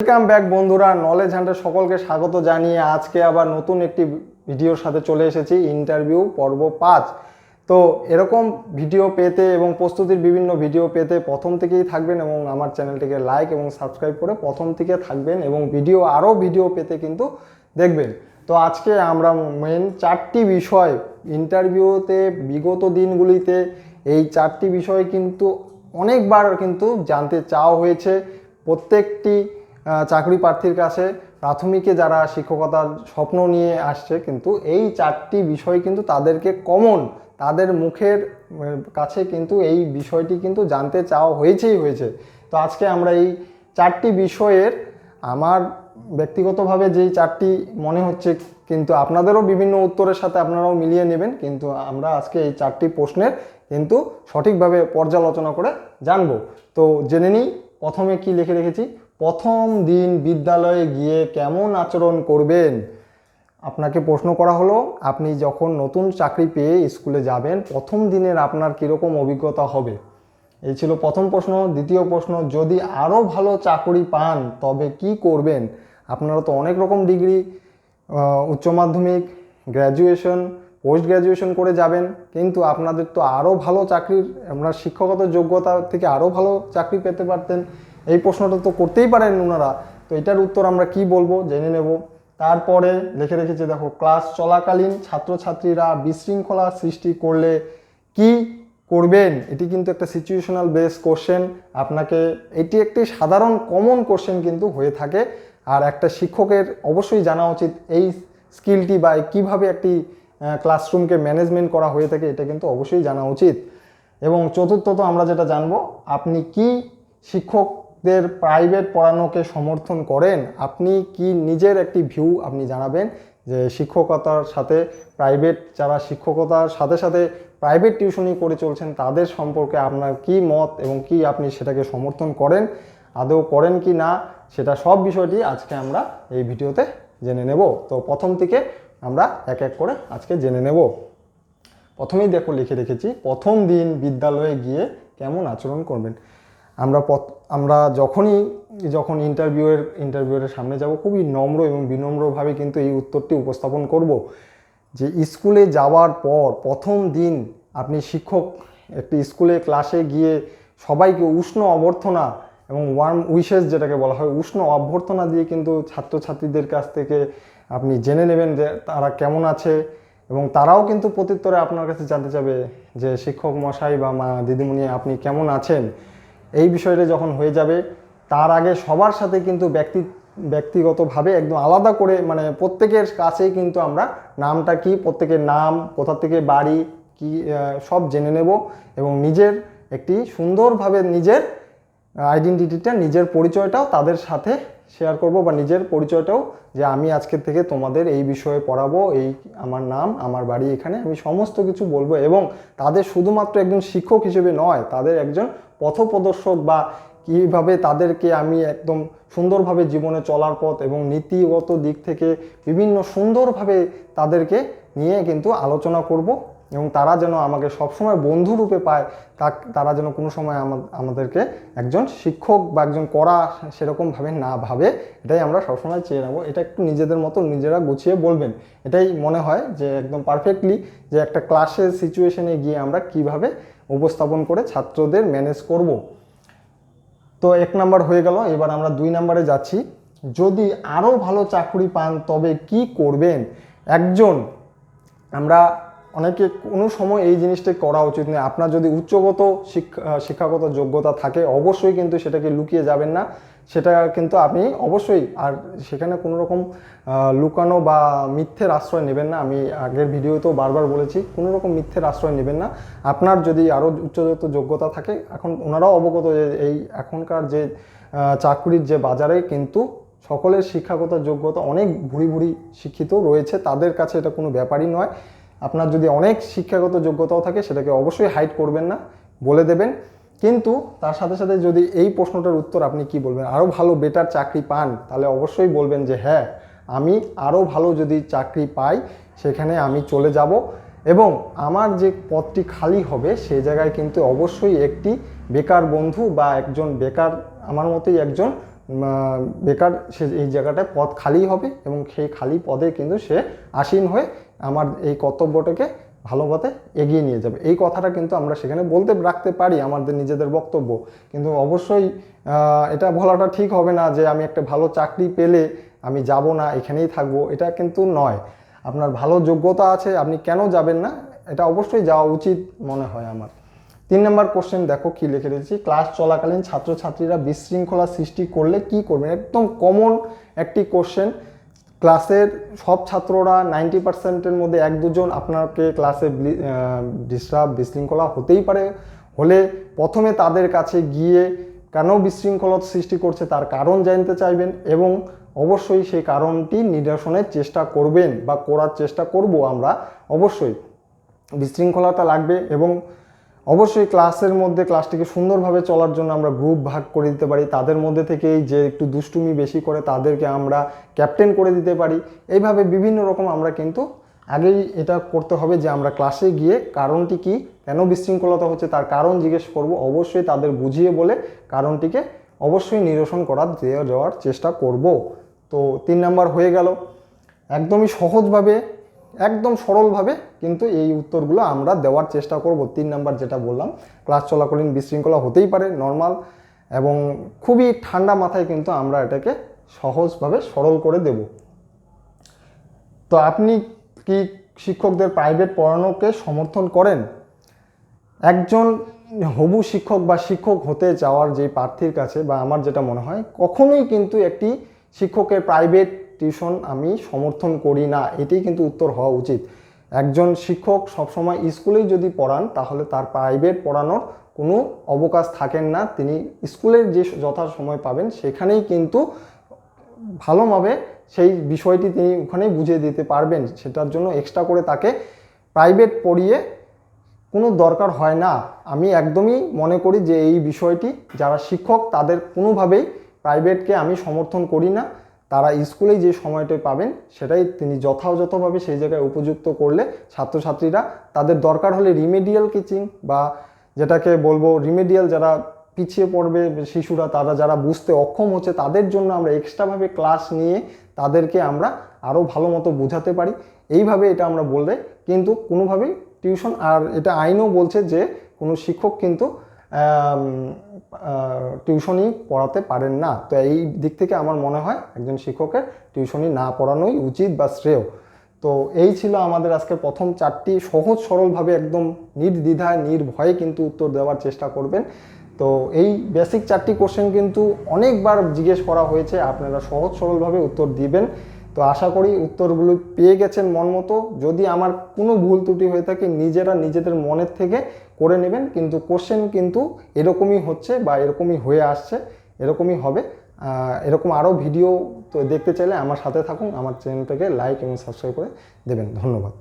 Welcome back বন্ধুরা। Knowledge hunter সকলকে স্বাগত জানিয়ে আজকে আবার নতুন একটি ভিডিওর সাথে চলে এসেছি ইন্টারভিউ পর্ব পাঁচ। তো এরকম ভিডিও পেতে এবং প্রস্তুতির বিভিন্ন ভিডিও পেতে প্রথম থেকেই থাকবেন এবং আমার চ্যানেলটিকে লাইক এবং সাবস্ক্রাইব করে প্রথম থেকে থাকবেন এবং ভিডিও আরও ভিডিও পেতে কিন্তু দেখবেন। তো আজকে আমরা মেন চারটি বিষয় ইন্টারভিউতে বিগত দিনগুলিতে এই চারটি বিষয় কিন্তু অনেকবার কিন্তু জানতে চাওয়া হয়েছে। প্রত্যেকটি চাকরি প্রার্থীর কাছে প্রাথমিকে যারা শিক্ষকতার স্বপ্ন নিয়ে আসছে, কিন্তু এই চারটি বিষয় কিন্তু তাদেরকে কমন তাদের মুখের কাছে কিন্তু এই বিষয়টি কিন্তু জানতে চাওয়া হয়েছেই হয়েছে। তো আজকে আমরা এই চারটি বিষয়ের, আমার ব্যক্তিগতভাবে যেই চারটি মনে হচ্ছে, কিন্তু আপনাদেরও বিভিন্ন উত্তরের সাথে আপনারাও মিলিয়ে নেবেন, কিন্তু আমরা আজকে এই চারটি প্রশ্নের কিন্তু সঠিকভাবে পর্যালোচনা করে জানব। তো জেনে নিই, প্রথমে কি লিখে রেখেছি? প্রথম দিন বিদ্যালয়ে গিয়ে কেমন আচরণ করবেন? আপনাকে প্রশ্ন করা হলো, আপনি যখন নতুন চাকরি পেয়ে স্কুলে যাবেন, প্রথম দিনের আপনার কীরকম অভিজ্ঞতা হবে? এই ছিল প্রথম প্রশ্ন। দ্বিতীয় প্রশ্ন, যদি আরও ভালো চাকরি পান, তবে কি করবেন? আপনারা তো অনেক রকম ডিগ্রি উচ্চ মাধ্যমিক গ্র্যাজুয়েশন পোস্ট গ্র্যাজুয়েশন করে যাবেন, কিন্তু আপনাদের তো আরও ভালো চাকরির, আপনার শিক্ষকতা যোগ্যতা থেকে আরও ভালো চাকরি পেতে পারতেন। এই প্রশ্নটা তো করতেই পারেন ওনারা। তো এটার উত্তর আমরা কি বলব জেনে নেব। তারপরে লিখে রেখেছে, দেখো, ক্লাস চলাকালীন ছাত্রছাত্রীরা বিশৃঙ্খলা সৃষ্টি করলে কি করবেন? এটি কিন্তু একটা সিচুয়েশনাল বেস কোশ্চেন আপনাকে এটি একটি সাধারণ কমন কোশ্চেন কিন্তু হয়ে থাকে। আর একটা শিক্ষকের অবশ্যই জানা উচিত এই স্কিলটি বা কীভাবে একটি ক্লাসরুমকে ম্যানেজমেন্ট করা হয়ে থাকে, এটা কিন্তু অবশ্যই জানা উচিত। এবং চতুর্থত আমরা যেটা জানব, আপনি কি শিক্ষকদের প্রাইভেট পড়ানোকে সমর্থন করেন, আপনি কি নিজের একটি ভিউ আপনি জানাবেন যে শিক্ষকতার সাথে প্রাইভেট যারা শিক্ষকতার সাথে সাথে প্রাইভেট টিউশনি করে চলছেন, তাদের সম্পর্কে আপনার কি মত এবং কি আপনি সেটাকে সমর্থন করেন, আদৌ করেন কি না, সেটা সব বিষয়টি আজকে আমরা এই ভিডিওতে জেনে নেব। তো প্রথম থেকে আমরা এক এক করে আজকে জেনে নেব। প্রথমেই দেখো, লিখে রেখেছি, প্রথম দিন বিদ্যালয়ে গিয়ে কেমন আচরণ করবেন? আমরা পথ- আমরা যখনই, যখন ইন্টারভিউয়ের ইন্টারভিউয়ের সামনে যাব, খুবই নম্র এবং বিনম্রভাবে কিন্তু এই উত্তরটি উপস্থাপন করব যে স্কুলে যাওয়ার পর প্রথম দিন আপনি শিক্ষক, একটি স্কুলে ক্লাসে গিয়ে সবাইকে উষ্ণ অভ্যর্থনা এবং ওয়ার্ম উইশেস যেটাকে বলা হয়, উষ্ণ অভ্যর্থনা দিয়ে কিন্তু ছাত্রছাত্রীদের কাছ থেকে আপনি জেনে নেবেন যে তারা কেমন আছে এবং তারাও কিন্তু প্রত্যুত্তরে আপনার কাছে জানতে চাবে যে শিক্ষক মশাই বা মা দিদিমণি আপনি কেমন আছেন। এই বিষয়টা যখন হয়ে যাবে, তার আগে সবার সাথে কিন্তু ব্যক্তি, ব্যক্তিগতভাবে একদম আলাদা করে মানে প্রত্যেকের কাছেই কিন্তু আমরা নামটা কি, প্রত্যেকের নাম, কোথা থেকে বাড়ি, কি সব জেনে নেব এবং নিজের একটি সুন্দরভাবে নিজের আইডেন্টিটিটা নিজের পরিচয়টাও তাদের সাথে শেয়ার করব বা নিজের পরিচয়টাও যে আমি আজকের থেকে তোমাদের এই বিষয়ে পড়াবো, এই আমার নাম, আমার বাড়ি এখানে আমি সমস্ত কিছু বলব এবং তাদের শুধুমাত্র একজন শিক্ষক হিসেবে নয়, তাদের একজন পথপ্রদর্শক বা কীভাবে তাদেরকে আমি একদম সুন্দরভাবে জীবনে চলার পথ এবং নীতিগত দিক থেকে বিভিন্ন সুন্দরভাবে তাদেরকে নিয়ে কিন্তু আলোচনা করব। এবং তারা যেন আমাকে সবসময় বন্ধু রূপে পায়, তা তারা যেন কোনো সময় আমাদেরকে একজন শিক্ষক বা একজন করা সেরকমভাবে না ভাবে, এটাই আমরা সবসময় চেয়ে নেব। এটা একটু নিজেদের মতো নিজেরা গুছিয়ে বলবেন। এটাই মনে হয় যে একদম পারফেক্টলি যে একটা ক্লাসের সিচুয়েশনে গিয়ে আমরা কীভাবে উপস্থাপন করে ছাত্রদের ম্যানেজ করব। তো এক নাম্বার হয়ে গেল, এবার আমরা দুই নাম্বারে যাচ্ছি। যদি আরও ভালো চাকরি পান, তবে কি করবেন? একজন, আমরা অনেকে কোনো সময় এই জিনিসটা করা উচিত নয়। আপনার যদি উচ্চগত শিক্ষা শিক্ষাগত যোগ্যতা থাকে, অবশ্যই কিন্তু সেটাকে লুকিয়ে যাবেন না। সেটা কিন্তু আপনি অবশ্যই, আর সেখানে কোনো রকম লুকানো বা মিথ্যের আশ্রয় নেবেন না। আমি আগের ভিডিওতেও বারবার বলেছি, কোনো রকম মিথ্যের আশ্রয় নেবেন না। আপনার যদি আরও উচ্চগত যোগ্যতা থাকে, এখন ওনারাও অবগত যে এই এখনকার যে চাকরির যে বাজারে কিন্তু সকলের শিক্ষাগত যোগ্যতা অনেক ভুরি ভুরি শিক্ষিত রয়েছে। তাদের কাছে এটা কোনো ব্যাপারই নয়। আপনার যদি অনেক শিক্ষাগত যোগ্যতাও থাকে, সেটাকে অবশ্যই হাইড করবেন না, বলে দেবেন। কিন্তু তার সাথে সাথে যদি এই প্রশ্নটার উত্তর আপনি কি বলবেন আরও ভালো বেটার চাকরি পান, তাহলে অবশ্যই বলবেন যে হ্যাঁ আমি আরও ভালো যদি চাকরি পাই, সেখানে আমি চলে যাব। এবং আমার যে পদটি খালি হবে, সে জায়গায় কিন্তু অবশ্যই একটি বেকার বন্ধু বা একজন বেকার, আমার মতোই একজন বেকার, সে এই জায়গাটায় পদ খালি হবে এবং সেই খালি পদে কিন্তু সে আসীন হয়ে আমার এই কর্তব্যটাকে ভালো পথে এগিয়ে নিয়ে যাবে। এই কথাটা কিন্তু আমরা সেখানে বলতে রাখতে পারি আমাদের নিজেদের বক্তব্য। কিন্তু অবশ্যই এটা বলাটা ঠিক হবে না যে আমি একটা ভালো চাকরি পেলে আমি যাব না, এখানেই থাকব। এটা কিন্তু নয়। আপনার ভালো যোগ্যতা আছে, আপনি কেন যাবেন না, এটা অবশ্যই যাওয়া উচিত মনে হয় আমার। তিন নম্বর কোশ্চেন দেখো কি লিখে রেখেছি ক্লাস চলাকালীন ছাত্রছাত্রীরা বিশৃঙ্খলা সৃষ্টি করলে কি করবেন? একদম কমন একটি কোশ্চেন ক্লাসের সব ছাত্ররা নাইনটি পার্সেন্টের মধ্যে এক দুজন আপনাকে ক্লাসে ডিস্টার্ব বিশৃঙ্খলা হতেই পারে। হলে প্রথমে তাদের কাছে গিয়ে কেন বিশৃঙ্খলা সৃষ্টি করছে তার কারণ জানতে চাইবেন এবং অবশ্যই সেই কারণটি নিরসনের চেষ্টা করবেন বা করার চেষ্টা করব আমরা অবশ্যই। বিশৃঙ্খলাটা লাগবে এবং অবশ্যই ক্লাসের মধ্যে, ক্লাসটিকে সুন্দরভাবে চলার জন্য আমরা গ্রুপ ভাগ করে দিতে পারি। তাদের মধ্যে থেকেই যে একটু দুষ্টুমি বেশি করে তাদেরকে আমরা ক্যাপ্টেন করে দিতে পারি। এইভাবে বিভিন্ন রকম আমরা কিন্তু আগেই এটা করতে হবে যে আমরা ক্লাসে গিয়ে কারণটি কি, কেন বিশৃঙ্খলতা হচ্ছে, তার কারণ জিজ্ঞেস করব। অবশ্যই তাদের বুঝিয়ে বলে কারণটিকে অবশ্যই নিরসন করার দিয়ে দেওয়ার চেষ্টা করব। তো তিন নাম্বার হয়ে গেল। একদমই সহজভাবে একদম সরলভাবে কিন্তু এই উত্তরগুলো আমরা দেওয়ার চেষ্টা করব। তিন নাম্বার যেটা বললাম, ক্লাস চলাকালীন বিশৃঙ্খলা হতেই পারে নর্মাল এবং খুবই ঠান্ডা মাথায় কিন্তু আমরা এটাকে সহজভাবে সরল করে দেব। তো আপনি কি শিক্ষকদের প্রাইভেট পড়ানোকে সমর্থন করেন? একজন হবু শিক্ষক বা শিক্ষক হতে যাওয়ার যে প্রার্থীর কাছে বা আমার যেটা মনে হয়, কখনোই কিন্তু একটি শিক্ষকের প্রাইভেট টিউশন আমি সমর্থন করি না এটাই কিন্তু উত্তর হওয়া উচিত। একজন শিক্ষক সবসময় স্কুলেই যদি পড়ান, তাহলে তার প্রাইভেট পড়ানোর কোনো অবকাশ থাকেন না। তিনি স্কুলের যে যথা সময় পাবেন, সেখানেই কিন্তু ভালোভাবে সেই বিষয়টি তিনি ওখানেই বুঝিয়ে দিতে পারবেন। সেটার জন্য এক্সট্রা করে তাকে প্রাইভেট পড়িয়ে কোনো দরকার হয় না। আমি একদমই মনে করি যে এই বিষয়টি, যারা শিক্ষক, তাদের কোনোভাবেই প্রাইভেটকে আমি সমর্থন করি না। তারা স্কুলেই যে সময়টা পাবেন, সেটাই তিনি যথাযথভাবে সেই জায়গায় উপযুক্ত করলে ছাত্রছাত্রীরা তাদের দরকার হলে রিমেডিয়াল টিচিং বা যেটাকে বলব রিমেডিয়াল যারা পিছিয়ে পড়বে শিশুরা, তারা যারা বুঝতে অক্ষম হচ্ছে, তাদের জন্য আমরা এক্সট্রাভাবে ক্লাস নিয়ে তাদেরকে আমরা আরও ভালো মতো বোঝাতে পারি। এইভাবে এটা আমরা বললে কিন্তু কোনোভাবেই টিউশন আর এটা আইনও বলছে যে কোনো শিক্ষক কিন্তু টিউশনই পড়াতে পারেন না। তো এই দিক থেকে আমার মনে হয় একজন শিক্ষকের টিউশনই না পড়ানোই উচিত বা শ্রেয়। তো এই ছিল আমাদের আজকে প্রথম চারটি। সহজ সরলভাবে একদম নির্দ্বিধায়, নির্ভয়ে কিন্তু উত্তর দেওয়ার চেষ্টা করবেন। তো এই বেসিক চারটি কোশ্চেন কিন্তু অনেকবার জিজ্ঞেস করা হয়েছে। আপনারা সহজ সরলভাবে উত্তর দিবেন। তো আশা করি উত্তরগুলো পেয়ে গেছেন মন মতো। যদি আমার কোনো ভুল ত্রুটি হয়ে থাকে, নিজেরা নিজেদের মনের থেকে করে নেবেন, কিন্তু কোশ্চেন কিন্তু এরকমই হচ্ছে বা এরকমই হয়ে আসছে, এরকমই হবে। এরকম আরও ভিডিও তো দেখতে চাইলে আমার সাথে থাকুন, আমার চ্যানেলটাকে লাইক এবং সাবস্ক্রাইব করে দেবেন। ধন্যবাদ।